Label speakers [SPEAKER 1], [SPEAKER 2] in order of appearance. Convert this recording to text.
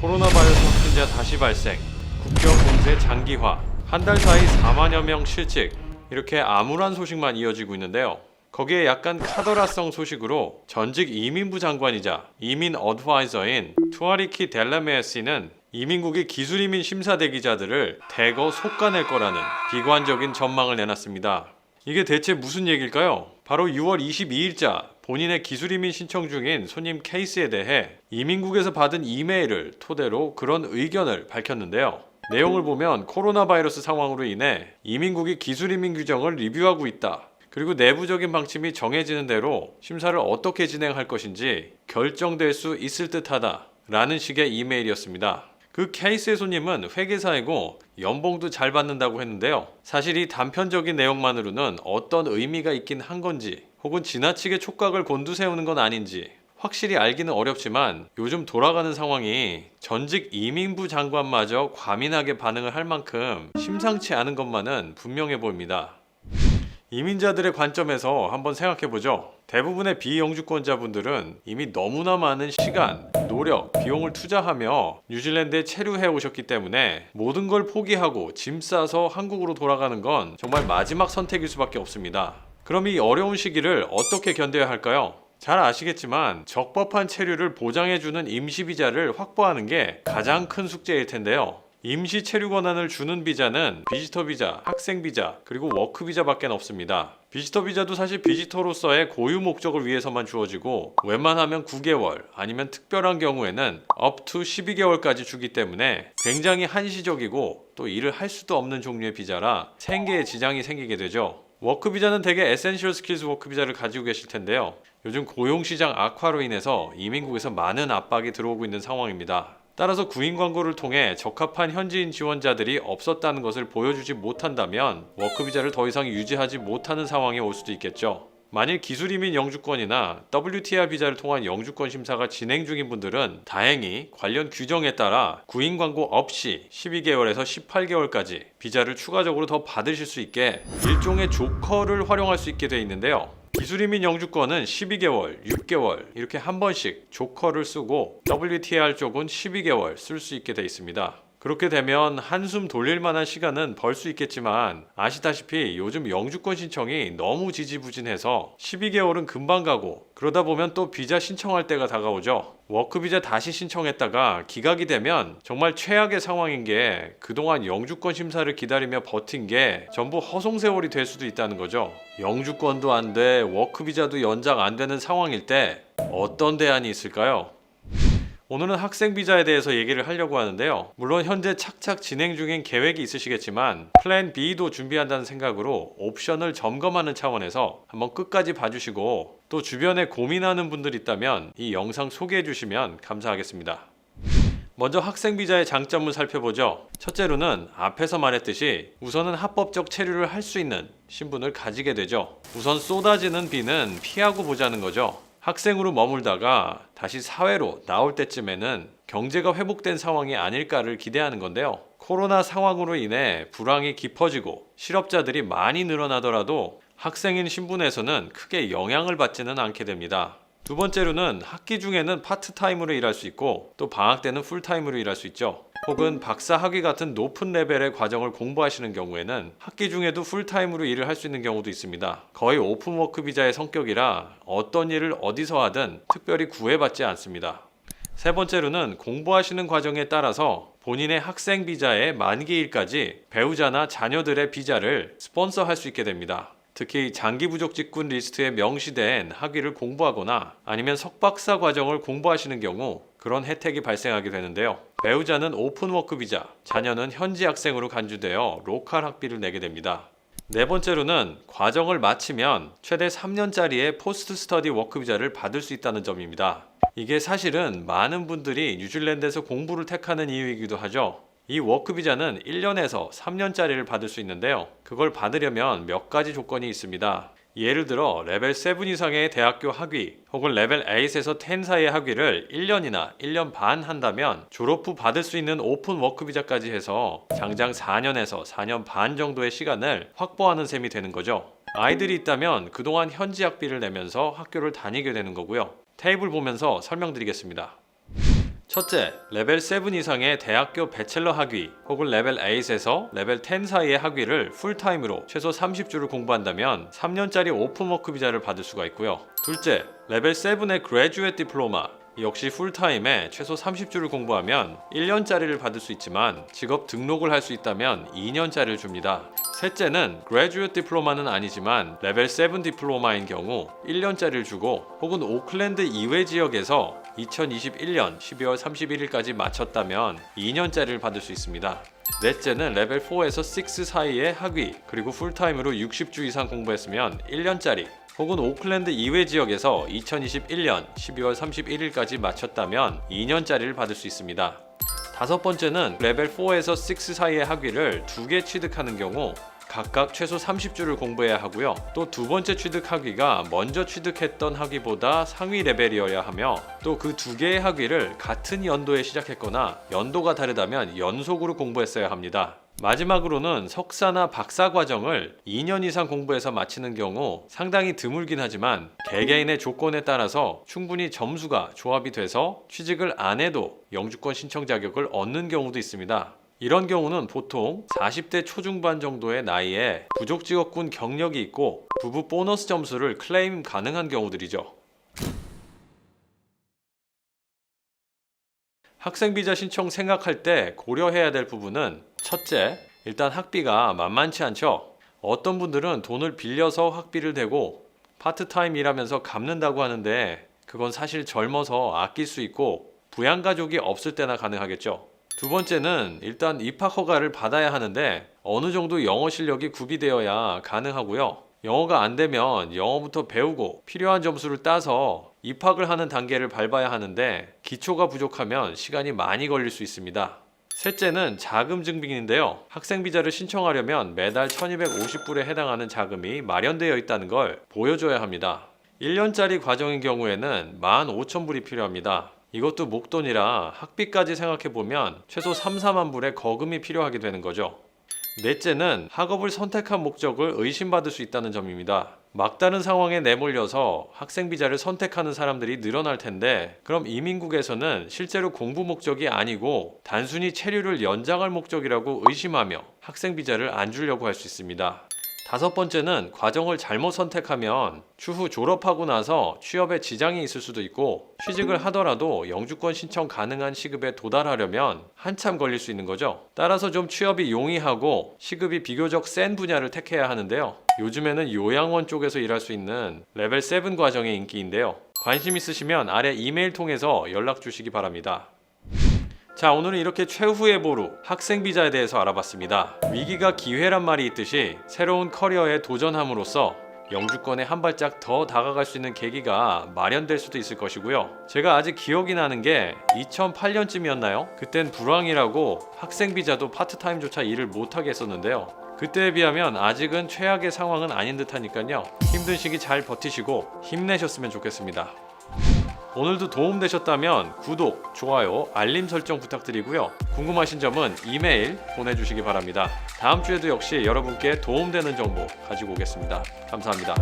[SPEAKER 1] 코로나 바이러스 확진자 다시 발생, 국경 봉쇄 장기화, 한 달 사이 4만여 명 실직, 이렇게 암울한 소식만 이어지고 있는데요. 거기에 약간 카더라성 소식으로 전직 이민부 장관이자 이민 어드바이저인 투아리키 델라메스는 이민국이 기술이민 심사 대기자들을 대거 속가낼 거라는 비관적인 전망을 내놨습니다. 이게 대체 무슨 얘기일까요? 바로 6월 22일자 본인의 기술 이민 신청 중인 손님 케이스에 대해 이민국에서 받은 이메일을 토대로 그런 의견을 밝혔는데요. 내용을 보면 코로나 바이러스 상황으로 인해 이민국이 기술 이민 규정을 리뷰하고 있다. 그리고 내부적인 방침이 정해지는 대로 심사를 어떻게 진행할 것인지 결정될 수 있을 듯하다. 라는 식의 이메일이었습니다. 그 케이스의 손님은 회계사이고 연봉도 잘 받는다고 했는데요. 사실 이 단편적인 내용만으로는 어떤 의미가 있긴 한 건지 혹은 지나치게 촉각을 곤두세우는 건 아닌지 확실히 알기는 어렵지만 요즘 돌아가는 상황이 전직 이민부 장관마저 과민하게 반응을 할 만큼 심상치 않은 것만은 분명해 보입니다. 이민자들의 관점에서 한번 생각해 보죠. 대부분의 비영주권자분들은 이미 너무나 많은 시간, 노력, 비용을 투자하며 뉴질랜드에 체류해 오셨기 때문에 모든 걸 포기하고 짐 싸서 한국으로 돌아가는 건 정말 마지막 선택일 수밖에 없습니다. 그럼 이 어려운 시기를 어떻게 견뎌야 할까요? 잘 아시겠지만 적법한 체류를 보장해주는 임시비자를 확보하는 게 가장 큰 숙제일 텐데요. 임시 체류 권한을 주는 비자는 비지터 비자, 학생 비자, 그리고 워크 비자밖에 없습니다. 비지터 비자도 사실 비지터로서의 고유 목적을 위해서만 주어지고 웬만하면 9개월 아니면 특별한 경우에는 to 12개월까지 주기 때문에 굉장히 한시적이고 또 일을 할 수도 없는 종류의 비자라 생계에 지장이 생기게 되죠. 워크 비자는 대개 에센셜 스킬즈 워크 비자를 가지고 계실 텐데요. 요즘 고용 시장 악화로 인해서 이민국에서 많은 압박이 들어오고 있는 상황입니다. 따라서 구인 광고를 통해 적합한 현지인 지원자들이 없었다는 것을 보여주지 못한다면 워크 비자를 더 이상 유지하지 못하는 상황이 올 수도 있겠죠. 만일 기술 이민 영주권이나 WTR 비자를 통한 영주권 심사가 진행 중인 분들은 다행히 관련 규정에 따라 구인 광고 없이 12개월에서 18개월까지 비자를 추가적으로 더 받으실 수 있게 일종의 조커를 활용할 수 있게 돼 있는데요. 기술이민 영주권은 12개월, 6개월 이렇게 한 번씩 조커를 쓰고 WTR 쪽은 12개월 쓸 수 있게 돼 있습니다. 그렇게 되면 한숨 돌릴 만한 시간은 벌 수 있겠지만 아시다시피 요즘 영주권 신청이 너무 지지부진해서 12개월은 금방 가고 그러다 보면 또 비자 신청할 때가 다가오죠. 워크 비자 다시 신청했다가 기각이 되면 정말 최악의 상황인 게 그동안 영주권 심사를 기다리며 버틴 게 전부 허송세월이 될 수도 있다는 거죠. 영주권도 안 돼, 워크 비자도 연장 안 되는 상황일 때 어떤 대안이 있을까요? 오늘은 학생 비자에 대해서 얘기를 하려고 하는데요. 물론 현재 착착 진행 중인 계획이 있으시겠지만 플랜 B도 준비한다는 생각으로 옵션을 점검하는 차원에서 한번 끝까지 봐주시고 또 주변에 고민하는 분들 있다면 이 영상 소개해 주시면 감사하겠습니다. 먼저 학생 비자의 장점을 살펴보죠. 첫째로는 앞에서 말했듯이 우선은 합법적 체류를 할 수 있는 신분을 가지게 되죠. 우선 쏟아지는 비는 피하고 보자는 거죠. 학생으로 머물다가 다시 사회로 나올 때쯤에는 경제가 회복된 상황이 아닐까를 기대하는 건데요. 코로나 상황으로 인해 불황이 깊어지고 실업자들이 많이 늘어나더라도 학생인 신분에서는 크게 영향을 받지는 않게 됩니다. 두 번째로는 학기 중에는 파트타임으로 일할 수 있고 또 방학 때는 풀타임으로 일할 수 있죠. 혹은 박사 학위 같은 높은 레벨의 과정을 공부하시는 경우에는 학기 중에도 풀타임으로 일을 할 수 있는 경우도 있습니다. 거의 오픈워크 비자의 성격이라 어떤 일을 어디서 하든 특별히 구애받지 않습니다. 세 번째로는 공부하시는 과정에 따라서 본인의 학생 비자의 만기일까지 배우자나 자녀들의 비자를 스폰서 할 수 있게 됩니다. 특히 장기 부족 직군 리스트에 명시된 학위를 공부하거나 아니면 석박사 과정을 공부하시는 경우 그런 혜택이 발생하게 되는데요. 배우자는 오픈워크 비자, 자녀는 현지 학생으로 간주되어 로컬 학비를 내게 됩니다. 네 번째로는 과정을 마치면 최대 3년짜리의 포스트 스터디 워크 비자를 받을 수 있다는 점입니다. 이게 사실은 많은 분들이 뉴질랜드에서 공부를 택하는 이유이기도 하죠. 이 워크 비자는 1년에서 3년짜리를 받을 수 있는데요. 그걸 받으려면 몇 가지 조건이 있습니다. 예를 들어 레벨 7 이상의 대학교 학위 혹은 레벨 8에서 10 사이의 학위를 1년이나 1년 반 한다면 졸업 후 받을 수 있는 오픈 워크 비자까지 해서 장장 4년에서 4년 반 정도의 시간을 확보하는 셈이 되는 거죠. 아이들이 있다면 그동안 현지 학비를 내면서 학교를 다니게 되는 거고요. 테이블 보면서 설명드리겠습니다. 첫째, 레벨 7 이상의 대학교 배첼러 학위 혹은 레벨 8에서 레벨 10 사이의 학위를 풀타임으로 최소 30주를 공부한다면 3년짜리 오픈워크 비자를 받을 수가 있고요. 둘째, 레벨 7의 그레듀에이트 디플로마 역시 풀타임에 최소 30주를 공부하면 1년짜리를 받을 수 있지만 직업 등록을 할 수 있다면 2년짜리를 줍니다. 셋째는 그레듀에이트 디플로마는 아니지만 레벨 7 디플로마인 경우 1년짜리를 주고 혹은 오클랜드 이외 지역에서 2021년 12월 31일까지 마쳤다면 2년짜리를 받을 수 있습니다. 넷째는 레벨 4에서 6 사이의 학위 그리고 풀타임으로 60주 이상 공부했으면 1년짜리 혹은 오클랜드 이외 지역에서 2021년 12월 31일까지 마쳤다면 2년짜리를 받을 수 있습니다. 다섯 번째는 레벨 4에서 6 사이의 학위를 두 개 취득하는 경우 각각 최소 30주를 공부해야 하고요. 또 두 번째 취득 학위가 먼저 취득했던 학위보다 상위 레벨이어야 하며 또 그 두 개의 학위를 같은 연도에 시작했거나 연도가 다르다면 연속으로 공부했어야 합니다. 마지막으로는 석사나 박사 과정을 2년 이상 공부해서 마치는 경우 상당히 드물긴 하지만 개개인의 조건에 따라서 충분히 점수가 조합이 돼서 취직을 안 해도 영주권 신청 자격을 얻는 경우도 있습니다. 이런 경우는 보통 40대 초중반 정도의 나이에 부족 직업군 경력이 있고 부부 보너스 점수를 클레임 가능한 경우들이죠. 학생 비자 신청 생각할 때 고려해야 될 부분은 첫째, 일단 학비가 만만치 않죠. 어떤 분들은 돈을 빌려서 학비를 대고 파트타임 일하면서 갚는다고 하는데 그건 사실 젊어서 아낄 수 있고 부양 가족이 없을 때나 가능하겠죠. 두 번째는 일단 입학 허가를 받아야 하는데 어느 정도 영어 실력이 구비되어야 가능하고요. 영어가 안 되면 영어부터 배우고 필요한 점수를 따서 입학을 하는 단계를 밟아야 하는데 기초가 부족하면 시간이 많이 걸릴 수 있습니다. 셋째는 자금 증빙인데요. 학생 비자를 신청하려면 매달 1250불에 해당하는 자금이 마련되어 있다는 걸 보여줘야 합니다. 1년짜리 과정인 경우에는 15,000불이 필요합니다. 이것도 목돈이라 학비까지 생각해보면 최소 3, 4만 불의 거금이 필요하게 되는 거죠. 넷째는 학업을 선택한 목적을 의심받을 수 있다는 점입니다. 막다른 상황에 내몰려서 학생 비자를 선택하는 사람들이 늘어날 텐데 그럼 이민국에서는 실제로 공부 목적이 아니고 단순히 체류를 연장할 목적이라고 의심하며 학생 비자를 안 주려고 할 수 있습니다. 다섯 번째는 과정을 잘못 선택하면 추후 졸업하고 나서 취업에 지장이 있을 수도 있고 취직을 하더라도 영주권 신청 가능한 시급에 도달하려면 한참 걸릴 수 있는 거죠. 따라서 좀 취업이 용이하고 시급이 비교적 센 분야를 택해야 하는데요. 요즘에는 요양원 쪽에서 일할 수 있는 레벨 7 과정의 인기인데요. 관심 있으시면 아래 이메일 통해서 연락 주시기 바랍니다. 자 오늘은 이렇게 최후의 보루 학생 비자에 대해서 알아봤습니다. 위기가 기회란 말이 있듯이 새로운 커리어에 도전함으로써 영주권에 한 발짝 더 다가갈 수 있는 계기가 마련될 수도 있을 것이고요. 제가 아직 기억이 나는 게 2008년쯤이었나요? 그땐 불황이라고 학생 비자도 파트타임조차 일을 못하게 했었는데요. 그때에 비하면 아직은 최악의 상황은 아닌 듯하니까요. 힘든 시기 잘 버티시고 힘내셨으면 좋겠습니다. 오늘도 도움되셨다면 구독, 좋아요, 알림 설정 부탁드리고요. 궁금하신 점은 이메일 보내주시기 바랍니다. 다음 주에도 역시 여러분께 도움되는 정보 가지고 오겠습니다. 감사합니다.